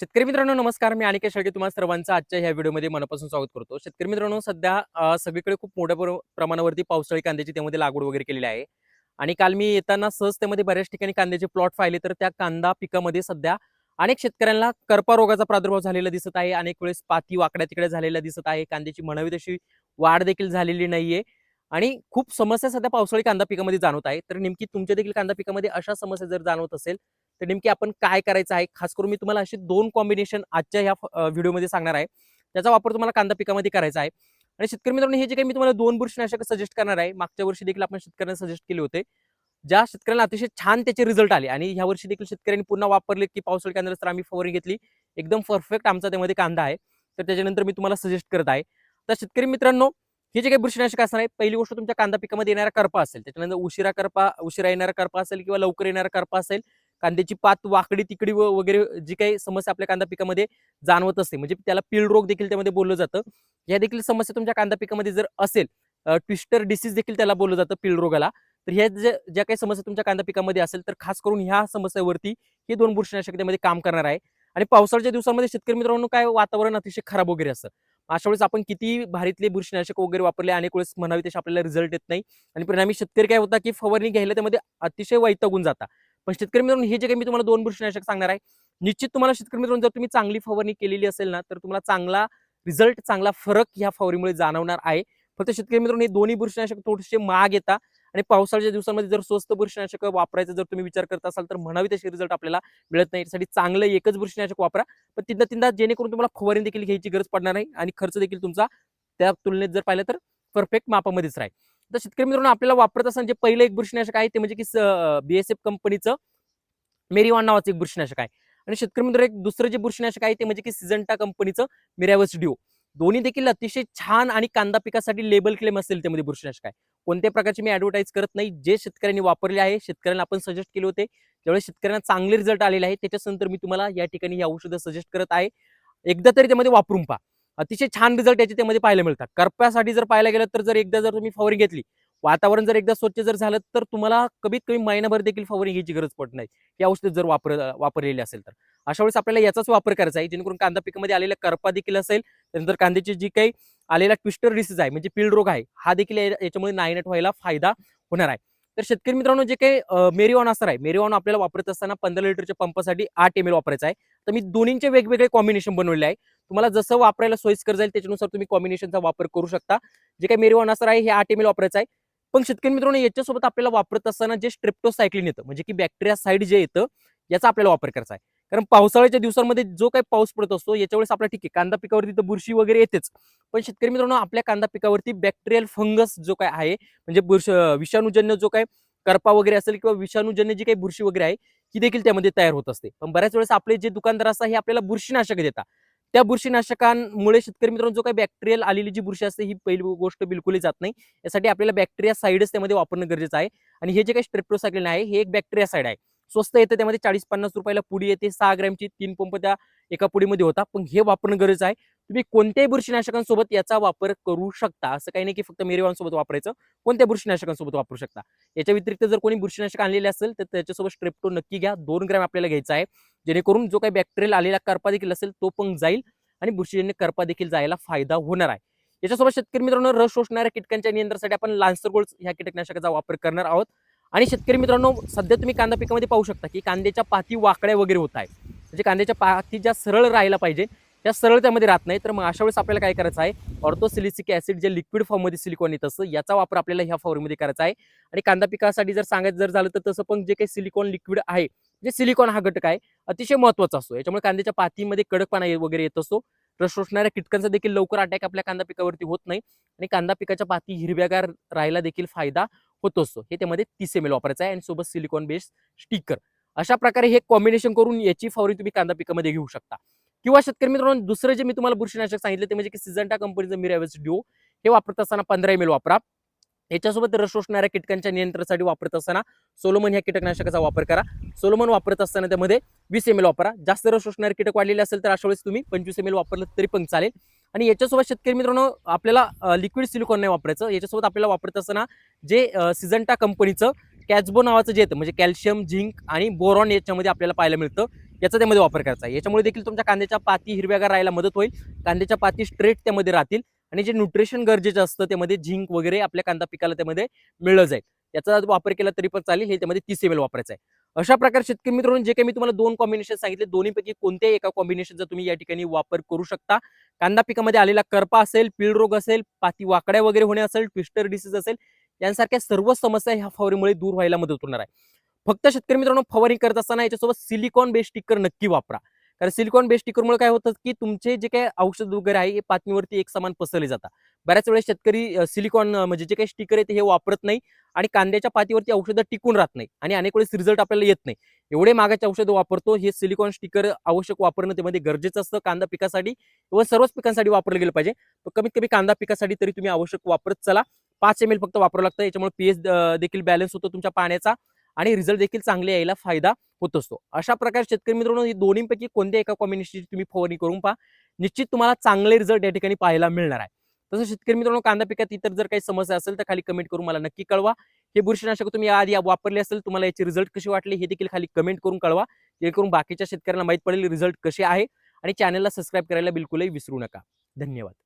शेतकरी मित्रांनो नमस्कार. मी अनिकेत शेळके तुम्हाला सर्वांचं आजच्या ह्या व्हिडिओमध्ये मनापासून स्वागत करतो. शेतकरी मित्रांनो सध्या सगळीकडे खूप मोठ्या प्रमाणावरती पावसाळी कांद्याची त्यामध्ये लागवड वगैरे केलेली आहे. आणि काल मी येताना सहज त्यामध्ये बऱ्याच ठिकाणी कांद्याचे प्लॉट पाहिले तर त्या कांदा पिकामध्ये सध्या अनेक शेतकऱ्यांना करपा रोगाचा प्रादुर्भाव झालेला दिसत आहे. अनेक वेळेस पाती वाकड्या तिकडे झालेला दिसत आहे. कांद्याची म्हणावी तशी वाढ देखील झालेली नाहीये. आणि खूप समस्या सध्या पावसाळी कांदा पिकामध्ये जाणवत आहे. तर नेमकी तुमच्या देखील कांदा पिकामध्ये अशा समस्या जर जाणवत असेल तर नेमकी आपण काय करायचं आहे? खास करून मी तुम्हाला अशी दोन कॉम्बिनेशन आजच्या ह्या व्हिडिओमध्ये सांगणार आहे. त्याचा वापर तुम्हाला कांदा पिकामध्ये करायचा आहे. आणि शेतकरी मित्रांनो हे जे काही मी तुम्हाला दोन बुरशीनाशक सजेस्ट करणार आहे मागच्या वर्षी देखील आपण शेतकऱ्यांना सजेस्ट केले होते. ज्या शेतकऱ्यांना अतिशय छान त्याचे रिझल्ट आले. आणि ह्या वर्षी देखील शेतकऱ्यांनी पुन्हा वापरले की पावसाळी कांद्याला तर आम्ही फवारणी घेतली. एकदम परफेक्ट आमचा त्यामध्ये कांदा आहे. तर त्याच्यानंतर मी तुम्हाला सजेस्ट करत आहे. तर शेतकरी मित्रांनो हे जे काही बुरशीनाशक असणार आहे पहिली गोष्ट तुमच्या कांदा पिकामध्ये येणारा करपा असेल. त्याच्यानंतर उशिरा करपा उशिरा येणारा करपा असेल किंवा लवकर येणारा करपा असेल कांद्याची पात वाकडी तिकडी व- वगैरे जी काही समस्या आपल्या कांदा पिकामध्ये जाणवत असते. म्हणजे त्याला पीळ रोग देखील त्यामध्ये बोललं जातं. या देखील समस्या तुमच्या कांदा पिकामध्ये जर असेल ट्विस्टर डिसीज देखील त्याला बोललं जातं पीळ रोगाला. तर ह्या ज्या ज्या काही समस्या तुमच्या कांदा पिकामध्ये असेल तर खास करून ह्या समस्येवरती हे दोन बुरशीनाशक त्यामध्ये काम करणार आहे. आणि पावसाळ्याच्या दिवसामध्ये शेतकरी मित्रांनो काय वातावरण अतिशय खराब वगैरे असतं. अशा वेळेस आपण किती भारीतले बुरशीनाशक वगैरे वापरले अनेक वेळेस म्हणावे तसे आपल्याला रिझल्ट येत नाही. आणि परिणामी शेतकरी काय होता की फवारणी घ्यायला त्यामध्ये अतिशय वैतागून जाता पण शेतकरी मित्रांनो हे जे काही मी तुम्हाला दोन बुरशीनाशक सांगणार आहे निश्चित तुम्हाला शेतकरी मित्रांनो जर तुम्ही चांगली फवारणी केलेली असेल ना तर तुम्हाला चांगला रिझल्ट चांगला फरक ह्या फवारीमुळे जाणवणार आहे. फक्त शेतकरी मित्रांनो हे दोन्ही बुरशीनाशक थोडेसे महाग येतात आणि पावसाळ्याच्या दिवसामध्ये जर स्वस्त बुरशीनाशक वापरायचा जर तुम्ही विचार करत असाल तर म्हणावी तसे रिझल्ट आपल्याला मिळत नाही. यासाठी चांगलं एकच बुरशीनाशक वापरा. पण तिथं तिथं जेणेकरून तुम्हाला फवारणी देखील घ्यायची गरज पडणार नाही आणि खर्च देखील तुमचा त्या तुलनेत जर पाहिलं तर परफेक्ट मापामध्येच राहील. तर शेतकरी मित्रांनो आपल्याला वापरत असताना जे पहिलं एक बुरशीनाशक आहे ते म्हणजे की बीएसएफ कंपनीचं मेरीवान नावाचं एक बुरशीनाशक आहे. आणि शेतकरी मित्र एक दुसरं जे बुरशीनाशक आहे ते म्हणजे की सिजंटा कंपनीचं मिरॅवस डिओ दोन्ही देखील अतिशय छान आणि कांदा पिकासाठी लेबल क्लेम असेल त्यामध्ये बुरशीनाशक आहे. कोणत्या प्रकारची मी ऍडव्हर्टाईज करत नाही. जे शेतकऱ्यांनी वापरले आहे शेतकऱ्यांना आपण सजेस्ट केले होते त्यावेळेस शेतकऱ्यांना चांगले रिझल्ट आलेले आहे त्याच्यानंतर मी तुम्हाला या ठिकाणी ही औषधं सजेस्ट करत आहे. एकदा तरी त्यामध्ये वापरून पहा. अतिशय छान रिझल्ट याचे त्यामध्ये पाहायला मिळतात. करप्यासाठी जर पाहायला गेलं तर जर एकदा जर तुम्ही फवारणी घेतली वातावरण जर एकदा स्वच्छ जर झालं तर तुम्हाला कमीत कमी महिनाभर देखील फवारणी घ्यायची गरज पडत नाही. ही औषध जर वापर वापरलेली असेल तर. अशा वेळेस आपल्याला याचाच वापर करायचा आहे जेणेकरून कांदा पिकामध्ये आलेला करपा देखील असेल त्यानंतर कांद्याची जी काही आलेला ट्विस्टर डिसीज आहे म्हणजे पीळ रोग आहे हा देखील या- याच्यामध्ये नायनट व्हायला फायदा होणार आहे. तर शेतकरी मित्रांनो जे काही मेरीऑन असणार आहे मेरीवान आपल्याला वापरत असताना पंधरा लिटरच्या पंपासाठी आठ एम एल वापरायचं आहे. तर मी दोन्हींचे वेगवेगळे कॉम्बिनेशन बनवले आहे. तुम्हाला जसं वापरायला सोयीस्कर जाईल त्याच्यानुसार तुम्ही कॉम्बिनेशनचा वापर करू शकता. जे काही मेरीवान असणार आहे हे आठ एम एल वापरायचं आहे. पण शेतकरी मित्रांनो याच्यासोबत आपल्याला वापरत असताना जे स्ट्रिप्टोसायक्लिन येतं म्हणजे की बॅक्टेरिया साईड जे येतं याचा आपल्याला वापर करायचा आहे. कारण पावसाळ्याच्या दिवसांमध्ये जो काही पाऊस पडत असतो याच्या वेळेस ठीक आहे. कांदा पिकावरती तर बुरशी वगैरे येतेच. पण शेतकरी मित्रांनो आपल्या कांदा पिकावरती बॅक्टेरियल फंगस जो काय आहे म्हणजे बुरश विषाणूजन्य जो काय करपा वगैरे असेल किंवा विषाणूजन्य जी काही बुरशी वगैरे आहे ही देखील त्यामध्ये तयार होत असते. पण बऱ्याच वेळेस आपले जे दुकानदार असतात हे आपल्याला बुरशीनाशक देतात. त्या बुरशीनाशकांमुळे शेतकरी मित्रांनो जो काही बॅक्टेरियल आलेली जी बुरशी असते ही पहिली गोष्ट बिलकुलही जात नाही. यासाठी आपल्याला बॅक्टेरिया साईडच त्यामध्ये वापरणं गरजेचं आहे. आणि हे जे काही स्ट्रेप्टोसायक्लिन आहे हे एक बॅक्टेरिया साईड आहे. स्वस्त येतं त्यामध्ये चाळीस पन्नास रुपयाला पुडी येते सहा ग्रॅमची तीन पंप त्या एका पुडीमध्ये होता. पण हे वापरणं गरज आहे. तुम्ही कोणत्याही बुरशीनाशकांसोबत याचा वापर करू शकता. असं काही नाही की फक्त मेरीवानसोबत वापरायचं. कोणत्या बुरशीनाशकांसोबत वापरू शकता? याच्या व्यतिरिक्त जर कोणी बुरशीनाशक आणलेले असेल तर त्याच्यासोबत स्ट्रेप्टो नक्की घ्या. दोन ग्रॅम आपल्याला घ्यायचा आहे. जेणेकरून जो काही बॅक्टेरियल आलेला करपा देखील असेल तो पण जाईल आणि बुरशीजन्य करपा देखील जायला फायदा होणार आहे. याच्यासोबत शेतकरी मित्रांनो रस शोषणाऱ्या कीटकांच्या नियंत्रणासाठी आपण लान्सर गोल्ड ह्या कीटकनाशकाचा वापर करणार आहोत. आणि शेतकरी मित्रांनो सध्या तुम्ही कांदा पिकामध्ये पाहू शकता की कांद्याच्या पाती वाकड्या वगैरे होत आहे म्हणजे कांद्याच्या पाती ज्या सरळ राहायला पाहिजे त्या सरळ त्यामध्ये राहत नाही तर मग अशा वेळेस आपल्याला काय करायचं आहे? ऑर्थोसिलिसिक ऍसिड जे लिक्विड फॉर्ममध्ये सिलिकॉन येत असतं याचा वापर आपल्याला ह्या फॉर्ममध्ये करायचा आहे. आणि कांदा पिकासाठी जर सांगायचं जर झालं तर तसं पण जे काही सिलिकॉन लिक्विड आहे जे सिलिकॉन हा घटक आहे अतिशय महत्त्वाचा असतो. याच्यामुळे कांद्याच्या पातीमध्ये कडकपणा वगैरे येत असतो. रस शोषणाऱ्या कीटकांचा देखील लवकर अटॅक आपल्या कांदा पिकावरती होत नाही. आणि कांदा पिकाच्या पाती हिरव्यागार राहायला देखील फायदा होत असतो. हे त्यामध्ये तीस एम एल वापरायचं आहे आणि सोबत सिलिकॉन बेस्ड स्टिकर अशा प्रकारे हे कॉम्बिनेशन करून याची फवारणी तुम्ही कांदा पिकामध्ये घेऊ शकता. किंवा शेतकरी मित्रांनो दुसरं जे मी तुम्हाला बुरशीनाशक सांगितलं ते म्हणजे की सिजंटा कंपनीचं मिरावेस डिओ हे वापरत असताना पंधरा एम एल वापरा. याच्यासोबत रस शोषणाऱ्या कीटकांच्या नियंत्रणासाठी वापरत असताना सोलोमन ह्या कीटकनाशकाचा वापर करा. सोलोमन वापरत असताना त्यामध्ये वीस एम एल वापरा. जास्त रस शोषणारे कीटक वाढलेले असेल तर अशा वेळेस तुम्ही पंचवीस एम एल वापरलं तरी पण चालेल. आणि याच्यासोबत शेतकरी मित्रांनो आपल्याला लिक्विड सिलिकॉन नाही वापरायचं. याच्यासोबत आपल्याला वापरत असताना जे सिजंटा कंपनीचं कॅचबो नावाचं जे येतं म्हणजे कॅल्शियम झिंक आणि बोरॉन याच्यामध्ये आपल्याला पाहायला मिळतं. याचा त्यामध्ये वापर करायचा आहे. याच्यामुळे देखील तुमच्या कांद्याच्या पाती हिरव्यागार राहायला मदत होईल. कांद्याच्या पाती स्ट्रेट त्यामध्ये राहतील आणि जे न्यूट्रिशन गरजेचं असतं त्यामध्ये झिंक वगैरे आपल्या कांदा पिकाला त्यामध्ये मिळलं जाईल. याचा वापर केला तरी पण चालेल. हे त्यामध्ये तीस एम एल वापरायचं आहे. अशा प्रकारे शेतकरी मित्रांनो जे काही मी तुम्हाला दोन कॉम्बिनेशन सांगितले दोन्हीपैकी कोणत्याही एका कॉम्बिनेशनचा तुम्ही या ठिकाणी वापर करू शकता. कांदा पिकामध्ये आलेला करपा असेल पीळ रोग असेल पाती वाकड्या वगैरे होणे असेल ट्विस्टर डिसीज असेल यांसारख्या सर्व समस्या ह्या फवारीमुळे दूर व्हायला मदत होणार आहे. फक्त शेतकरी मित्रांनो फवारणी करत असताना याच्यासोबत सिलिकॉन बेस्ड स्टिकर नक्की वापरा. कारण सिलिकॉन बेस्ड स्टिकरमुळे काय होतं की तुमचे जे काही औषध वगैरे आहे हे पातमीवरती एक समान पसरले जातात. बऱ्याच वेळेस शेतकरी सिलिकॉन म्हणजे जे काही स्टिकर आहे ते हे वापरत नाही आणि कांद्याच्या पातीवरती औषधं टिकून राहत नाही आणि अनेक वेळेस रिझल्ट आपल्याला येत नाही. एवढे मागाचे औषधं वापरतो हे सिलिकॉन स्टिकर आवश्यक वापरणं त्यामध्ये गरजेचं असतं कांदा पिकासाठी व सर्वच पिकांसाठी वापरलं गेलं पाहिजे. कमीत कमी कांदा पिकासाठी तरी तुम्ही आवश्यक वापरत चला. पाच एम एल फक्त वापरावं लागतं याच्यामुळे पीएच देखील बॅलन्स होतो तुमच्या पाण्याचा आणि रिझल्ट देखील चांगले यायला फायदा. होत असतो. अशा प्रकारे शेतकरी मित्रांनो ही दोन्हीपैकी कोणत्या एका कॉम्बिनेशनची तुम्ही फवारणी करून पहा. निश्चित तुम्हाला चांगले रिझल्ट या ठिकाणी पाहायला मिळणार आहे. तसं शेतकरी मित्रांनो कांदा पिकात इतर जर काही समस्या असेल तर खाली कमेंट करून मला नक्की कळवा. हे बुरशीनाशक तुम्ही आधी वापरले असेल तुम्हाला याचे रिझल्ट कसे वाटले हे देखील खाली कमेंट करून कळवा. जेणेकरून बाकीच्या शेतकऱ्यांना माहीत पडेल रिझल्ट कसे आहे. आणि चॅनलला सबस्क्राईब करायला बिलकुलही विसरू नका. धन्यवाद.